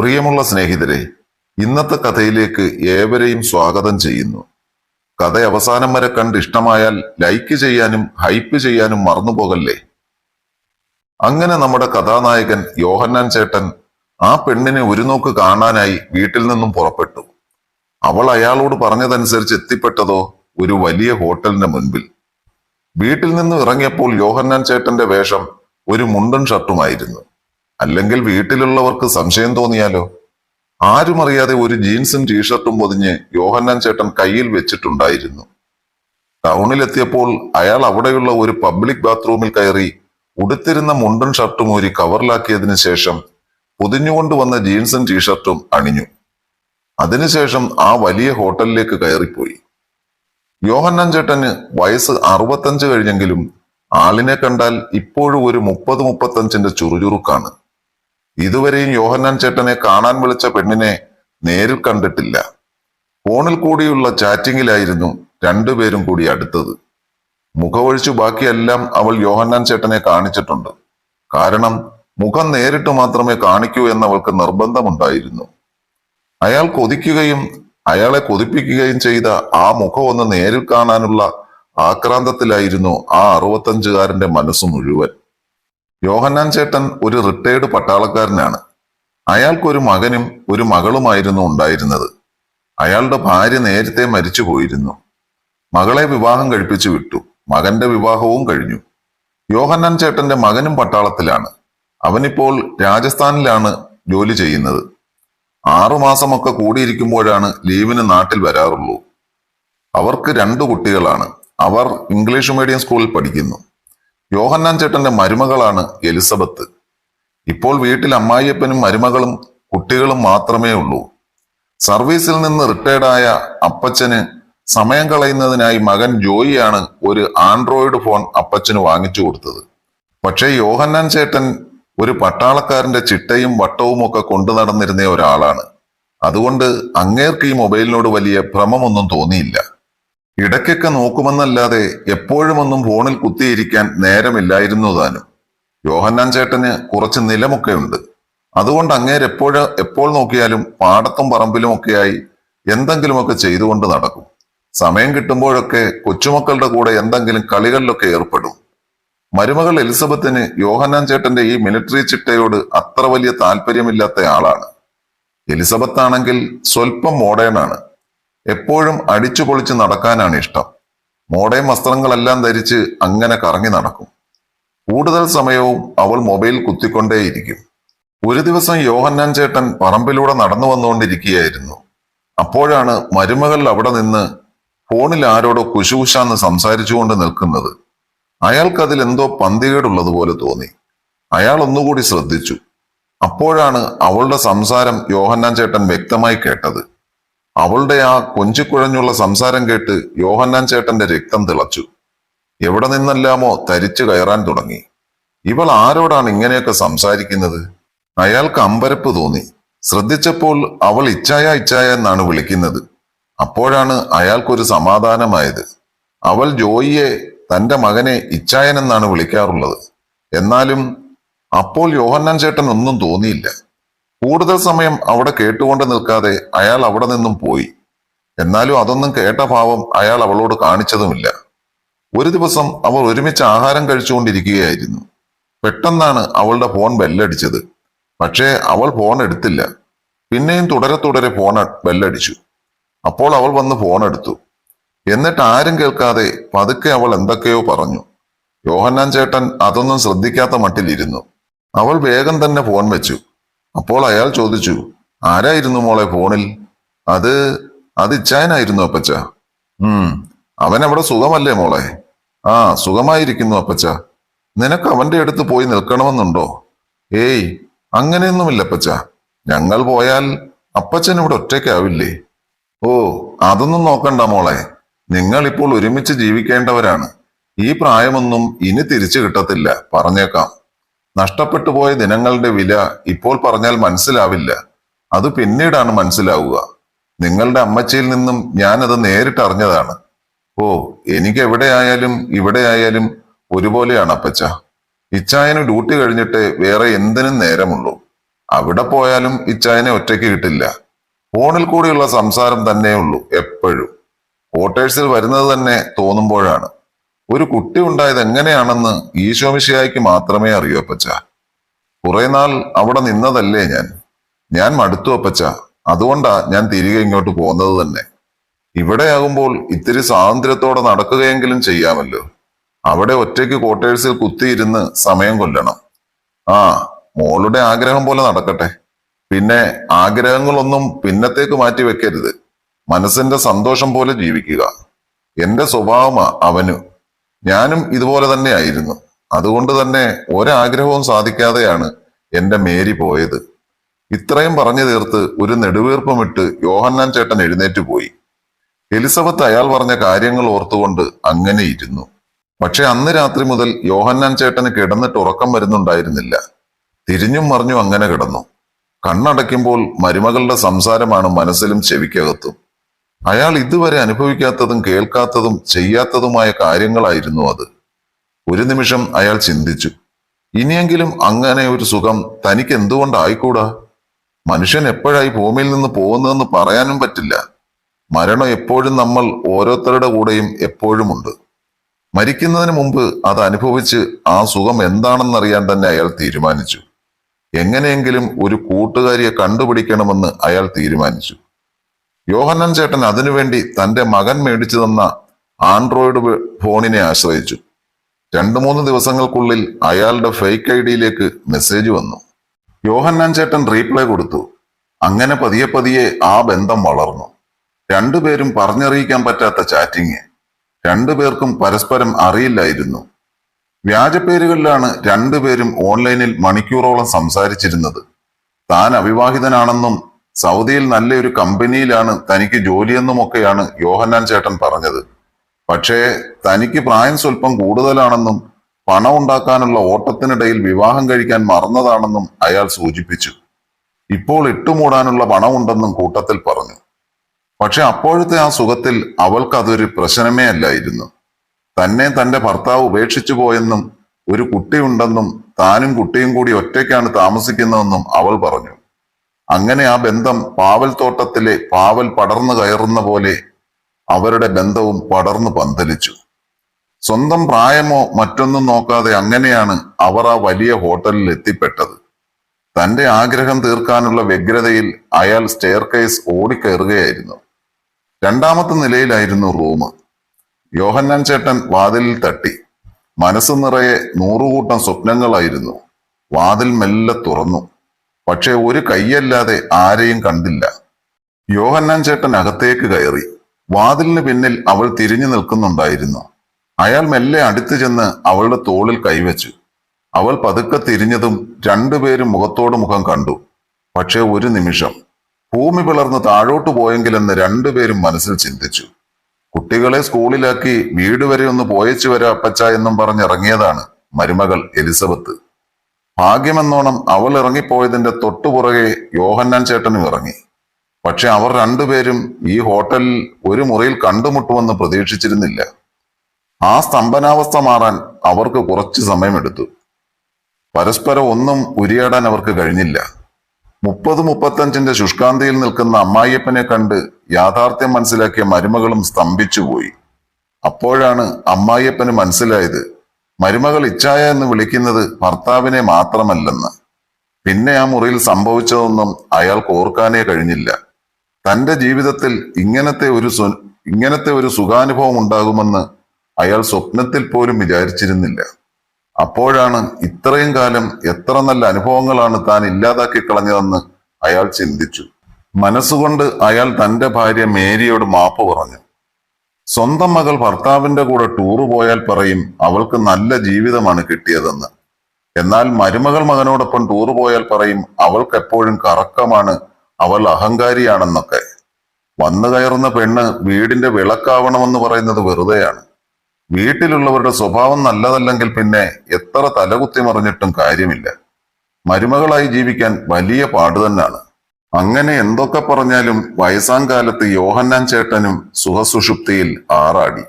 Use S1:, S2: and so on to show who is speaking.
S1: പ്രിയമുള്ള സ്നേഹിതരെ ഇന്നത്തെ കഥയിലേക്ക് ഏവരെയും സ്വാഗതം ചെയ്യുന്നു. കഥ അവസാനം വരെ കണ്ട് ഇഷ്ടമായാൽ ലൈക്ക് ചെയ്യാനും ഹൈപ്പ് ചെയ്യാനും മറന്നുപോകല്ലേ? അങ്ങനെ നമ്മുടെ കഥാനായകൻ യോഹന്നാൻ ചേട്ടൻ ആ പെണ്ണിനെ ഒരു നോക്ക് കാണാനായി വീട്ടിൽ നിന്നും പുറപ്പെട്ടു. അവൾ അയാളോട് പറഞ്ഞതനുസരിച്ച് എത്തിപ്പെട്ടതോ ഒരു വലിയ ഹോട്ടലിന്റെ മുൻപിൽ. വീട്ടിൽ നിന്നും ഇറങ്ങിയപ്പോൾ യോഹന്നാൻ ചേട്ടന്റെ വേഷം ഒരു മുണ്ടൻ ഷർട്ടുമായിരുന്നു. അല്ലെങ്കിൽ വീട്ടിലുള്ളവർക്ക് സംശയം തോന്നിയാലോ? ആരും അറിയാതെ ഒരു ജീൻസും ടീഷർട്ടും പൊതിഞ്ഞ് യോഹന്നാൻ ചേട്ടൻ കയ്യിൽ വെച്ചിട്ടുണ്ടായിരുന്നു. ടൗണിലെത്തിയപ്പോൾ അയാൾ അവിടെയുള്ള ഒരു പബ്ലിക് ബാത്റൂമിൽ കയറി ഉടുത്തിരുന്ന മുണ്ടും ഷർട്ടും ഒരു കവറിലാക്കിയതിനു ശേഷം പൊതിഞ്ഞുകൊണ്ട് വന്ന ജീൻസും ടീഷർട്ടും അണിഞ്ഞു. അതിനുശേഷം ആ വലിയ ഹോട്ടലിലേക്ക് കയറിപ്പോയി. യോഹന്നാൻ ചേട്ടന് വയസ്സ് അറുപത്തഞ്ച് കഴിഞ്ഞെങ്കിലും ആളിനെ കണ്ടാൽ ഇപ്പോഴും ഒരു മുപ്പത് മുപ്പത്തഞ്ചിന്റെ ചുറുചുറുക്കാണ്. ഇതുവരെയും യോഹന്നാൻ ചേട്ടനെ കാണാൻ വിളിച്ച പെണ്ണിനെ നേരിൽ കണ്ടിട്ടില്ല. ഫോണിൽ കൂടിയുള്ള ചാറ്റിങ്ങിലായിരുന്നു രണ്ടുപേരും കൂടി അടുത്തത്. മുഖമൊഴിച്ചു ബാക്കിയെല്ലാം അവൾ യോഹന്നാൻ ചേട്ടനെ കാണിച്ചിട്ടുണ്ട്. കാരണം മുഖം നേരിട്ട് മാത്രമേ കാണിക്കൂ എന്നവൾക്ക് നിർബന്ധമുണ്ടായിരുന്നു. അയാൾ കൊതിക്കുകയും അയാളെ കൊതിപ്പിക്കുകയും ചെയ്ത ആ മുഖം ഒന്ന് നേരിൽ കാണാനുള്ള ആക്രാന്തത്തിലായിരുന്നു ആ അറുപത്തഞ്ചുകാരന്റെ മനസ്സ് മുഴുവൻ. യോഹന്നാൻ ചേട്ടൻ ഒരു റിട്ടയേർഡ് പട്ടാളക്കാരനാണ്. അയാൾക്കൊരു മകനും ഒരു മകളുമായിരുന്നു ഉണ്ടായിരുന്നത്. അയാളുടെ ഭാര്യ നേരത്തെ മരിച്ചു പോയിരുന്നു. മകളെ വിവാഹം കഴിപ്പിച്ചു വിട്ടു. മകന്റെ വിവാഹവും കഴിഞ്ഞു. യോഹന്നാൻ ചേട്ടന്റെ മകനും പട്ടാളത്തിലാണ്. അവനിപ്പോൾ രാജസ്ഥാനിലാണ് ജോലി ചെയ്യുന്നത്. ആറുമാസമൊക്കെ കൂടിയിരിക്കുമ്പോഴാണ് ലീവിന് നാട്ടിൽ വരാറുള്ളൂ. അവർക്ക് രണ്ടു കുട്ടികളാണ്. അവർ ഇംഗ്ലീഷ് മീഡിയം സ്കൂളിൽ പഠിക്കുന്നു. യോഹന്നാൻ ചേട്ടന്റെ മരുമകളാണ് എലിസബത്ത്. ഇപ്പോൾ വീട്ടിൽ അമ്മായിയപ്പനും മരുമകളും കുട്ടികളും മാത്രമേ ഉള്ളൂ. സർവീസിൽ നിന്ന് റിട്ടയർഡായ അപ്പച്ചന് സമയം കളയുന്നതിനായി മകൻ ജോയിയാണ് ഒരു ആൻഡ്രോയിഡ് ഫോൺ അപ്പച്ചന് വാങ്ങിച്ചു കൊടുത്തത്. പക്ഷേ യോഹന്നാൻ ചേട്ടൻ ഒരു പട്ടാളക്കാരന്റെ ചിട്ടയും വട്ടവും ഒക്കെ കൊണ്ടു നടന്നിരുന്ന ഒരാളാണ്. അതുകൊണ്ട് അങ്ങേർക്ക് ഈ മൊബൈലിനോട് വലിയ ഭ്രമമൊന്നും തോന്നിയില്ല. ഇടയ്ക്കൊക്കെ നോക്കുമെന്നല്ലാതെ എപ്പോഴുമൊന്നും ഫോണിൽ കുത്തിയിരിക്കാൻ നേരമില്ലായിരുന്നു താനും. യോഹന്നാൻ ചേട്ടന് കുറച്ച് നിലമൊക്കെ ഉണ്ട് അതുകൊണ്ട് അങ്ങേര് എപ്പോഴ എപ്പോൾ നോക്കിയാലും പാടത്തും പറമ്പിലും ഒക്കെയായി എന്തെങ്കിലുമൊക്കെ ചെയ്തുകൊണ്ട് നടക്കും. സമയം കിട്ടുമ്പോഴൊക്കെ കൊച്ചുമക്കളുടെ കൂടെ എന്തെങ്കിലും കളികളിലൊക്കെ ഏർപ്പെടും. മരുമകൾ എലിസബത്തിന് യോഹന്നാൻ ചേട്ടന്റെ ഈ മിലിറ്ററി ചിട്ടയോട് അത്ര വലിയ താല്പര്യമില്ലാത്ത ആളാണ്. എലിസബത്ത് ആണെങ്കിൽ മോഡേൺ ആണ് എപ്പോഴും അടിച്ചു പൊളിച്ച് നടക്കാനാണ് ഇഷ്ടം. മോഡേൺ വസ്ത്രങ്ങളെല്ലാം ധരിച്ച് അങ്ങനെ കറങ്ങി നടക്കും. കൂടുതൽ സമയവും അവൾ മൊബൈൽ കുത്തിക്കൊണ്ടേയിരിക്കും. ഒരു ദിവസം യോഹന്നാൻ ചേട്ടൻ പറമ്പിലൂടെ നടന്നു വന്നുകൊണ്ടിരിക്കുകയായിരുന്നു. അപ്പോഴാണ് മരുമകൾ അവിടെ നിന്ന് ഫോണിൽ ആരോടോ കുശുകുശാന്ന് സംസാരിച്ചുകൊണ്ട് നിൽക്കുന്നത്. അയാൾക്കതിൽ എന്തോ പന്തികേടുള്ളതുപോലെ തോന്നി. അയാൾ ഒന്നുകൂടി ശ്രദ്ധിച്ചു. അപ്പോഴാണ് അവളുടെ സംസാരം യോഹന്നാൻ ചേട്ടൻ വ്യക്തമായി കേട്ടത്. അവളുടെ ആ കൊഞ്ചിക്കുഴഞ്ഞുള്ള സംസാരം കേട്ട് യോഹന്നാൻ ചേട്ടന്റെ രക്തം തിളച്ചു. എവിടെ നിന്നെല്ലാമോ തരിച്ചു കയറാൻ തുടങ്ങി. ഇവൾ ആരോടാണ് ഇങ്ങനെയൊക്കെ സംസാരിക്കുന്നത്? അയാൾക്ക് അമ്പരപ്പ് തോന്നി. ശ്രദ്ധിച്ചപ്പോൾ അവൾ ഇച്ചായ ഇച്ചായ എന്നാണ് വിളിക്കുന്നത്. അപ്പോഴാണ് അയാൾക്കൊരു സമാധാനമായത്. അവൾ ജോയിയെ തന്റെ മകനെ ഇച്ചായൻ എന്നാണ് വിളിക്കാറുള്ളത്. എന്നാലും അപ്പോൾ യോഹന്നാൻ ചേട്ടൻ ഒന്നും തോന്നിയില്ല. കൂടുതൽ സമയം അവിടെ കേട്ടുകൊണ്ട് നിൽക്കാതെ അയാൾ അവിടെ നിന്നും പോയി. എന്നാലും അതൊന്നും കേട്ട ഭാവം അയാൾ അവളോട് കാണിച്ചതുമില്ല. ഒരു ദിവസം അവർ ഒരുമിച്ച് ആഹാരം കഴിച്ചുകൊണ്ടിരിക്കുകയായിരുന്നു. പെട്ടെന്നാണ് അവളുടെ ഫോൺ ബെല്ലടിച്ചത്. പക്ഷേ അവൾ ഫോൺ എടുത്തില്ല. പിന്നെയും തുടരെ തുടരെ ഫോൺ ബെല്ലടിച്ചു. അപ്പോൾ അവൾ വന്ന് ഫോൺ എടുത്തു. എന്നിട്ട് ആരും കേൾക്കാതെ പതുക്കെ അവൾ എന്തൊക്കെയോ പറഞ്ഞു. യോഹന്നാൻ ചേട്ടൻ അതൊന്നും ശ്രദ്ധിക്കാത്ത മട്ടിലിരുന്നു. അവൾ വേഗം തന്നെ ഫോൺ വെച്ചു. അപ്പോൾ അയാൾ ചോദിച്ചു ആരായിരുന്നു മോളെ ഫോണിൽ? അത് അത് ഇച്ചായനായിരുന്നു അപ്പച്ച. ഉം അവൻ അവിടെ സുഖമല്ലേ മോളെ? ആ സുഖമായിരിക്കുന്നു അപ്പച്ച. നിനക്ക് അവന്റെ അടുത്ത് പോയി നിൽക്കണമെന്നുണ്ടോ? ഏയ് അങ്ങനെയൊന്നുമില്ല അപ്പച്ച. ഞങ്ങൾ പോയാൽ അപ്പച്ചൻ ഇവിടെ ഒറ്റയ്ക്കാവില്ലേ? ഓ അതൊന്നും നോക്കണ്ട മോളെ. നിങ്ങൾ ഇപ്പോൾ ഒരുമിച്ച് ജീവിക്കേണ്ടവരാണ്. ഈ പ്രായമൊന്നും ഇനി തിരിച്ചു കിട്ടത്തില്ല. പറഞ്ഞേക്കാം. നഷ്ടപ്പെട്ടു പോയ ദിനങ്ങളുടെ വില ഇപ്പോൾ പറഞ്ഞാൽ മനസ്സിലാവില്ല. അത് പിന്നീടാണ് മനസ്സിലാവുക. നിങ്ങളുടെ അമ്മച്ചിയിൽ നിന്നും ഞാൻ നേരിട്ട് അറിഞ്ഞതാണ്. ഓ എനിക്ക് എവിടെയായാലും ഇവിടെയായാലും ഒരുപോലെയാണ് അപ്പച്ച. ഇച്ചായന് ഡ്യൂട്ടി കഴിഞ്ഞിട്ട് വേറെ എന്തിനും നേരമുള്ളൂ. അവിടെ പോയാലും ഇച്ചായനെ ഒറ്റയ്ക്ക് കിട്ടില്ല. ഫോണിൽ കൂടിയുള്ള സംസാരം തന്നെയുള്ളൂ എപ്പോഴും. ക്വാർട്ടേഴ്സിൽ വരുന്നത് തന്നെ തോന്നുമ്പോഴാണ്. ഒരു കുട്ടി ഉണ്ടായത് എങ്ങനെയാണെന്ന് ഈശോമിശിയായിക്ക് മാത്രമേ അറിയൂ അപ്പച്ച. കുറെ നാൾ അവിടെ നിന്നതല്ലേ ഞാൻ. ഞാൻ മടുത്തു അപ്പച്ച. അതുകൊണ്ടാ ഞാൻ തിരികെ ഇങ്ങോട്ട് പോകുന്നത് തന്നെ. ഇവിടെയാകുമ്പോൾ ഇത്തിരി സ്വാതന്ത്ര്യത്തോടെ നടക്കുകയെങ്കിലും ചെയ്യാമല്ലോ. അവിടെ ഒറ്റയ്ക്ക് ക്വാർട്ടേഴ്സിൽ കുത്തിയിരുന്ന് സമയം കൊല്ലണം. ആ മോളുടെ ആഗ്രഹം പോലെ നടക്കട്ടെ. പിന്നെ ആഗ്രഹങ്ങളൊന്നും പിന്നത്തേക്ക് മാറ്റി വെക്കരുത് മനസ്സിന്റെ സന്തോഷം പോലെ ജീവിക്കുക. എന്റെ സ്വഭാവമാ അവനു ഞാനും ഇതുപോലെ തന്നെ ആയിരുന്നു. അതുകൊണ്ട് തന്നെ ഒരാഗ്രഹവും സാധിക്കാതെയാണ് എന്റെ മേരി പോയത്. ഇത്രയും പറഞ്ഞു തീർത്ത് ഒരു നെടുവീർപ്പമിട്ട് യോഹന്നാൻ ചേട്ടൻ എഴുന്നേറ്റ് പോയി. എലിസബത്ത് അയാൾ പറഞ്ഞ കാര്യങ്ങൾ ഓർത്തുകൊണ്ട് അങ്ങനെ ഇരുന്നു. പക്ഷെ അന്ന് രാത്രി മുതൽ യോഹന്നാൻ ചേട്ടന് കിടന്നിട്ട് ഉറക്കം വരുന്നുണ്ടായിരുന്നില്ല. തിരിഞ്ഞും മറിഞ്ഞും അങ്ങനെ കിടന്നു. കണ്ണടയ്ക്കുമ്പോൾ മരുമകളുടെ സംസാരമാണ് മനസ്സിലും ചെവിക്കകത്തും. അയാൾ ഇതുവരെ അനുഭവിക്കാത്തതും കേൾക്കാത്തതും ചെയ്യാത്തതുമായ കാര്യങ്ങളായിരുന്നു അത്. ഒരു നിമിഷം അയാൾ ചിന്തിച്ചു. ഇനിയെങ്കിലും അങ്ങനെ ഒരു സുഖം തനിക്ക് എന്തുകൊണ്ടായിക്കൂടാ മനുഷ്യൻ എപ്പോഴായി ഭൂമിയിൽ നിന്ന് പോകുന്നതെന്ന് പറയാനും പറ്റില്ല. മരണം എപ്പോഴും നമ്മൾ ഓരോരുത്തരുടെ കൂടെയും എപ്പോഴുമുണ്ട്. മരിക്കുന്നതിന് മുമ്പ് അത് അനുഭവിച്ച് ആ സുഖം എന്താണെന്നറിയാൻ തന്നെ അയാൾ തീരുമാനിച്ചു. എങ്ങനെയെങ്കിലും ഒരു കൂട്ടുകാരിയെ കണ്ടുപിടിക്കണമെന്ന് അയാൾ തീരുമാനിച്ചു. യോഹന്നൻ ചേട്ടൻ അതിനുവേണ്ടി തന്റെ മകൻ മേടിച്ചു തന്ന ആൻഡ്രോയിഡ് ഫോണിനെ ആശ്രയിച്ചു. രണ്ടു മൂന്ന് ദിവസങ്ങൾക്കുള്ളിൽ അയാളുടെ ഫേക്ക് ഐ ഡിയിലേക്ക് മെസ്സേജ് വന്നു. യോഹന്നാൻ ചേട്ടൻ റീപ്ലൈ കൊടുത്തു. അങ്ങനെ പതിയെ പതിയെ ആ ബന്ധം വളർന്നു. രണ്ടുപേരും പറഞ്ഞറിയിക്കാൻ പറ്റാത്ത ചാറ്റിങ് രണ്ടുപേർക്കും പരസ്പരം അറിയില്ലായിരുന്നു. വ്യാജപ്പേരുകളിലാണ് രണ്ടുപേരും ഓൺലൈനിൽ മണിക്കൂറോളം സംസാരിച്ചിരുന്നത്. താൻ അവിവാഹിതനാണെന്നും സൗദിയിൽ നല്ലൊരു കമ്പനിയിലാണ് തനിക്ക് ജോലിയെന്നുമൊക്കെയാണ് യോഹന്നാൻ ചേട്ടൻ പറഞ്ഞത്. പക്ഷേ തനിക്ക് പ്രായം സ്വല്പം കൂടുതലാണെന്നും പണം ഉണ്ടാക്കാനുള്ള ഓട്ടത്തിനിടയിൽ വിവാഹം കഴിക്കാൻ മറന്നതാണെന്നും അയാൾ സൂചിപ്പിച്ചു. ഇപ്പോൾ ഇട്ടുമൂടാനുള്ള പണമുണ്ടെന്നും കൂട്ടത്തിൽ പറഞ്ഞു. പക്ഷെ അപ്പോഴത്തെ ആ സുഖത്തിൽ അവൾക്കതൊരു പ്രശ്നമേ അല്ലായിരുന്നു. തന്നെ തന്റെ ഭർത്താവ് ഉപേക്ഷിച്ചു പോയെന്നും ഒരു കുട്ടിയുണ്ടെന്നും താനും കുട്ടിയും കൂടി ഒറ്റയ്ക്കാണ് താമസിക്കുന്നതെന്നും അവൾ പറഞ്ഞു. അങ്ങനെ ആ ബന്ധം പാവൽ തോട്ടത്തിലെ പാവൽ പടർന്നു കയറുന്ന പോലെ അവരുടെ ബന്ധവും പടർന്നു പന്തലിച്ചു. സ്വന്തം പ്രായമോ മറ്റൊന്നും നോക്കാതെ അങ്ങനെയാണ് അവർ ആ വലിയ ഹോട്ടലിൽ എത്തിപ്പെട്ടത്. തന്റെ ആഗ്രഹം തീർക്കാനുള്ള വ്യഗ്രതയിൽ അയാൾ സ്റ്റെയർ കേസ് ഓടിക്കയറുകയായിരുന്നു. രണ്ടാമത്തെ നിലയിലായിരുന്നു റൂം. യോഹന്നാൻ ചേട്ടൻ വാതിലിൽ തട്ടി. മനസ്സ് നിറയെ നൂറുകൂട്ടം സ്വപ്നങ്ങളായിരുന്നു. വാതിൽ മെല്ലെ തുറന്നു. പക്ഷെ ഒരു കൈയല്ലാതെ ആരെയും കണ്ടില്ല. യോഹന്നാൻ ചേട്ടൻ അകത്തേക്ക് കയറി. വാതിലിന് പിന്നിൽ അവൾ തിരിഞ്ഞു നിൽക്കുന്നുണ്ടായിരുന്നു. അയാൾ മെല്ലെ അടുത്തു ചെന്ന് അവളുടെ തോളിൽ കൈവച്ചു. അവൾ പതുക്കെ തിരിഞ്ഞതും രണ്ടുപേരും മുഖത്തോട് മുഖം കണ്ടു. പക്ഷെ ഒരു നിമിഷം. ഭൂമി പിളർന്ന് താഴോട്ട് പോയെങ്കിലെന്ന് രണ്ടുപേരും മനസ്സിൽ ചിന്തിച്ചു. കുട്ടികളെ സ്കൂളിലാക്കി വീട് വരെ ഒന്ന് പോയച്ചു വരാ അപ്പച്ച എന്നും പറഞ്ഞിറങ്ങിയതാണ് മരുമകൾ എലിസബത്ത്. ഭാഗ്യമെന്നോണം അവൾ ഇറങ്ങിപ്പോയതിന്റെ തൊട്ടുപുറകെ യോഹന്നാൻ ചേട്ടനും ഇറങ്ങി. പക്ഷെ അവർ രണ്ടുപേരും ഈ ഹോട്ടലിൽ ഒരു മുറിയിൽ കണ്ടുമുട്ടുമെന്ന് പ്രതീക്ഷിച്ചിരുന്നില്ല. ആ സ്തംഭനാവസ്ഥ മാറാൻ അവർക്ക് കുറച്ച് സമയമെടുത്തു. പരസ്പരം ഒന്നും ഉരിയാടാൻ അവർക്ക് കഴിഞ്ഞില്ല. മുപ്പത് മുപ്പത്തഞ്ചിന്റെ ശുഷ്കാന്തിയിൽ നിൽക്കുന്ന അമ്മായിയപ്പനെ കണ്ട് യാഥാർത്ഥ്യം മനസ്സിലാക്കിയ മരുമകളും സ്തംഭിച്ചുപോയി. അപ്പോഴാണ് അമ്മായിയപ്പന് മനസ്സിലായത് മരുമകൾ ഇച്ഛായ എന്ന് വിളിക്കുന്നത് ഭർത്താവിനെ മാത്രമല്ലെന്ന്. പിന്നെ ആ മുറിയിൽ സംഭവിച്ചതൊന്നും അയാൾക്ക് ഓർക്കാനേ കഴിഞ്ഞില്ല. തന്റെ ജീവിതത്തിൽ ഇങ്ങനത്തെ ഒരു ഇങ്ങനത്തെ ഒരു സുഖാനുഭവം ഉണ്ടാകുമെന്ന് അയാൾ സ്വപ്നത്തിൽ പോലും വിചാരിച്ചിരുന്നില്ല. അപ്പോഴാണ് ഇത്രയും കാലം എത്ര നല്ല അനുഭവങ്ങളാണ് താൻ ഇല്ലാതാക്കി കളഞ്ഞതെന്ന് അയാൾ ചിന്തിച്ചു. മനസ്സുകൊണ്ട് അയാൾ തന്റെ ഭാര്യ മേരിയോട് മാപ്പ് പറഞ്ഞു. സ്വന്തം മകൾ ഭർത്താവിന്റെ കൂടെ ടൂറ് പോയാൽ പറയും അവൾക്ക് നല്ല ജീവിതമാണ് കിട്ടിയതെന്ന്. എന്നാൽ മരുമകൾ മകനോടൊപ്പം ടൂറ് പോയാൽ പറയും അവൾക്ക് എപ്പോഴും കറക്കമാണ് അവൾ അഹങ്കാരിയാണെന്നൊക്കെ. വന്നു കയറുന്ന പെണ്ണ് വീടിന്റെ വിളക്കാവണമെന്ന് പറയുന്നത് വെറുതെയാണ്. വീട്ടിലുള്ളവരുടെ സ്വഭാവം നല്ലതല്ലെങ്കിൽ പിന്നെ എത്ര തലകുത്തി മറിഞ്ഞിട്ടും കാര്യമില്ല. മരുമകളായി ജീവിക്കാൻ വലിയ പാട് തന്നെയാണ്. അങ്ങനെ എന്തൊക്കെ പറഞ്ഞാലും വയസ്സാം യോഹന്നാൻ ചേട്ടനും സുഖസുഷുപ്തിയിൽ ആറാടി.